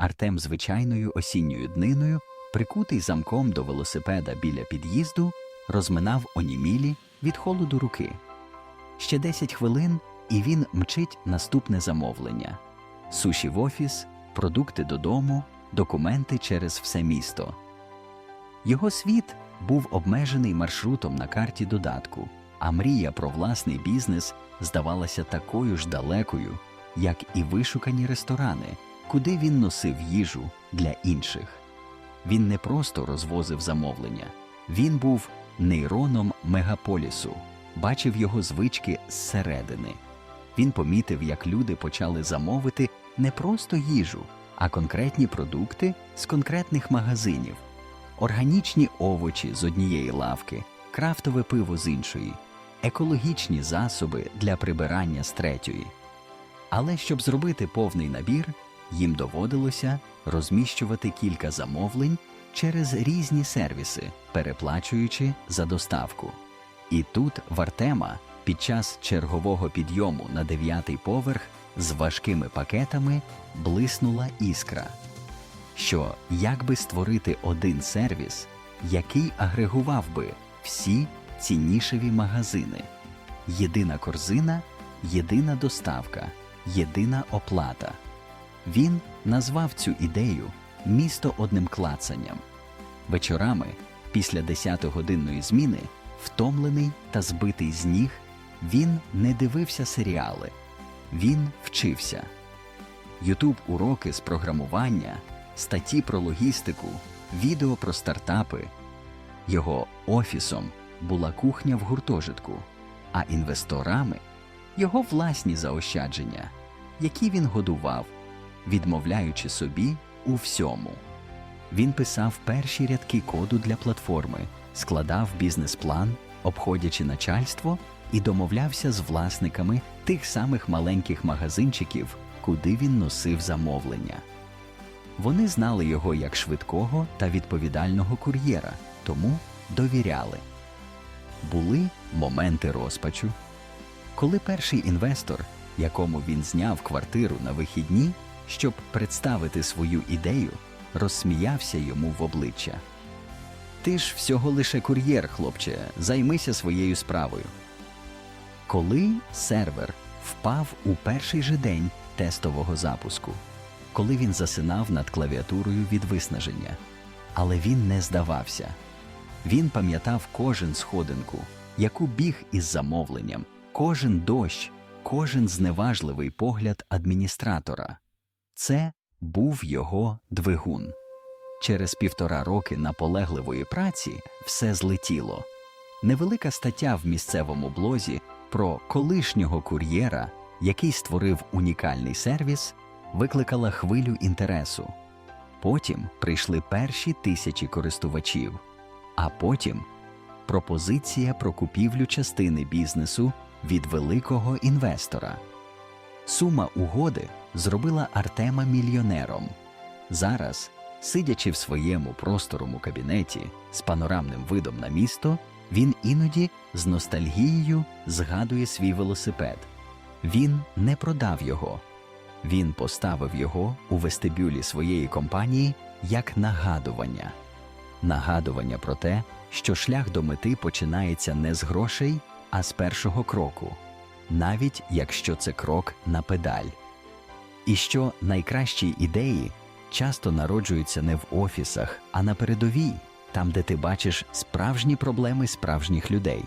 Артем звичайною осінньою дниною, прикутий замком до велосипеда біля під'їзду, розминав онімілі від холоду руки. Ще 10 хвилин, і він мчить наступне замовлення: суші в офіс, продукти додому, документи через все місто. Його світ був обмежений маршрутом на карті додатку, а мрія про власний бізнес здавалася такою ж далекою, як і вишукані ресторани, куди він носив їжу для інших. Він не просто розвозив замовлення, він був нейроном мегаполісу, бачив його звички зсередини. Він помітив, як люди почали замовити не просто їжу, а конкретні продукти з конкретних магазинів, органічні овочі з однієї лавки, крафтове пиво з іншої, екологічні засоби для прибирання з третьої. Але щоб зробити повний набір, їм доводилося розміщувати кілька замовлень через різні сервіси, переплачуючи за доставку. І тут в Артема під час чергового підйому на дев'ятий поверх з важкими пакетами блиснула іскра, що якби створити один сервіс, який агрегував би всі ціннішеві магазини, єдина корзина, єдина доставка, єдина оплата. Він назвав цю ідею місто одним клацанням. Вечорами, після 10-годинної зміни, втомлений та збитий з ніг, він не дивився серіали, він вчився. Ютуб уроки з програмування, статті про логістику, відео про стартапи. Його офісом була кухня в гуртожитку, а інвесторами його власні заощадження, які він годував, відмовляючи собі у всьому. Він писав перші рядки коду для платформи, складав бізнес-план, обходячи начальство, і домовлявся з власниками тих самих маленьких магазинчиків, куди він носив замовлення. Вони знали його як швидкого та відповідального кур'єра, тому довіряли. Були моменти розпачу, коли перший інвестор, якому він зняв квартиру на вихідні, щоб представити свою ідею, розсміявся йому в обличчя. Ти ж всього лише кур'єр, хлопче, займися своєю справою. Коли сервер впав у перший же день тестового запуску, коли він засинав над клавіатурою від виснаження, але він не здавався. Він пам'ятав кожен сходинку, яку біг із замовленням, кожен дощ, кожен зневажливий погляд адміністратора. Це був його двигун. Через півтора роки наполегливої праці все злетіло. Невелика стаття в місцевому блозі про колишнього кур'єра, який створив унікальний сервіс, викликала хвилю інтересу. Потім прийшли перші тисячі користувачів, а потім пропозиція про купівлю частини бізнесу від великого інвестора. Сума угоди зробила Артема мільйонером. Зараз, сидячи в своєму просторому кабінеті з панорамним видом на місто, він іноді з ностальгією згадує свій велосипед. Він не продав його. Він поставив його у вестибюлі своєї компанії як нагадування. Нагадування про те, що шлях до мети починається не з грошей, а з першого кроку, навіть якщо це крок на педаль. І що найкращі ідеї часто народжуються не в офісах, а на передовій, там, де ти бачиш справжні проблеми справжніх людей.